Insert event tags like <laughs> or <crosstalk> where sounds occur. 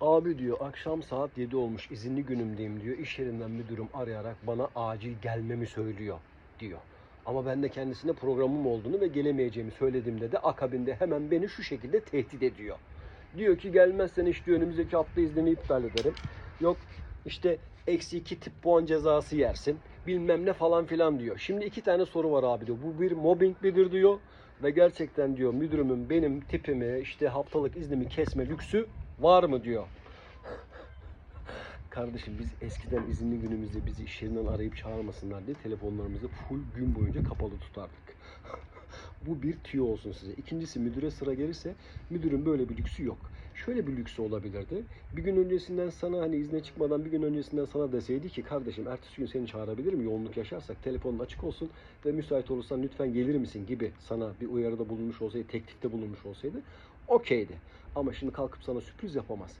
Abi diyor akşam saat 7 olmuş izinli günümdeyim diyor. İş yerinden müdürüm arayarak bana acil gelmemi söylüyor diyor. Ama ben de kendisine programım olduğunu ve gelemeyeceğimi söylediğimde de akabinde hemen beni şu şekilde tehdit ediyor. Diyor ki gelmezsen işte önümüzdeki hafta iznini iptal ederim. Yok işte eksi iki tip puan cezası yersin. Bilmem ne falan filan diyor. Şimdi iki tane soru var abi diyor. Bu bir mobbing midir diyor. Ve gerçekten diyor müdürümün benim tipimi işte haftalık iznimi kesme lüksü var mı diyor. <laughs> Kardeşim biz eskiden izinli günümüzde bizi iş yerinden arayıp çağırmasınlar diye telefonlarımızı full gün boyunca kapalı tutardık. <laughs> Bu bir tüyo olsun size. İkincisi müdüre sıra gelirse müdürün böyle bir lüksü yok. Şöyle bir lüksü olabilirdi. Bir gün öncesinden sana hani izne çıkmadan bir gün öncesinden sana deseydi ki kardeşim ertesi gün seni çağırabilirim yoğunluk yaşarsak telefonun açık olsun ve müsait olursan lütfen gelir misin gibi sana bir uyarıda bulunmuş olsaydı, teklifte bulunmuş olsaydı okeydi. Ama şimdi kalkıp sana sürpriz yapamaz.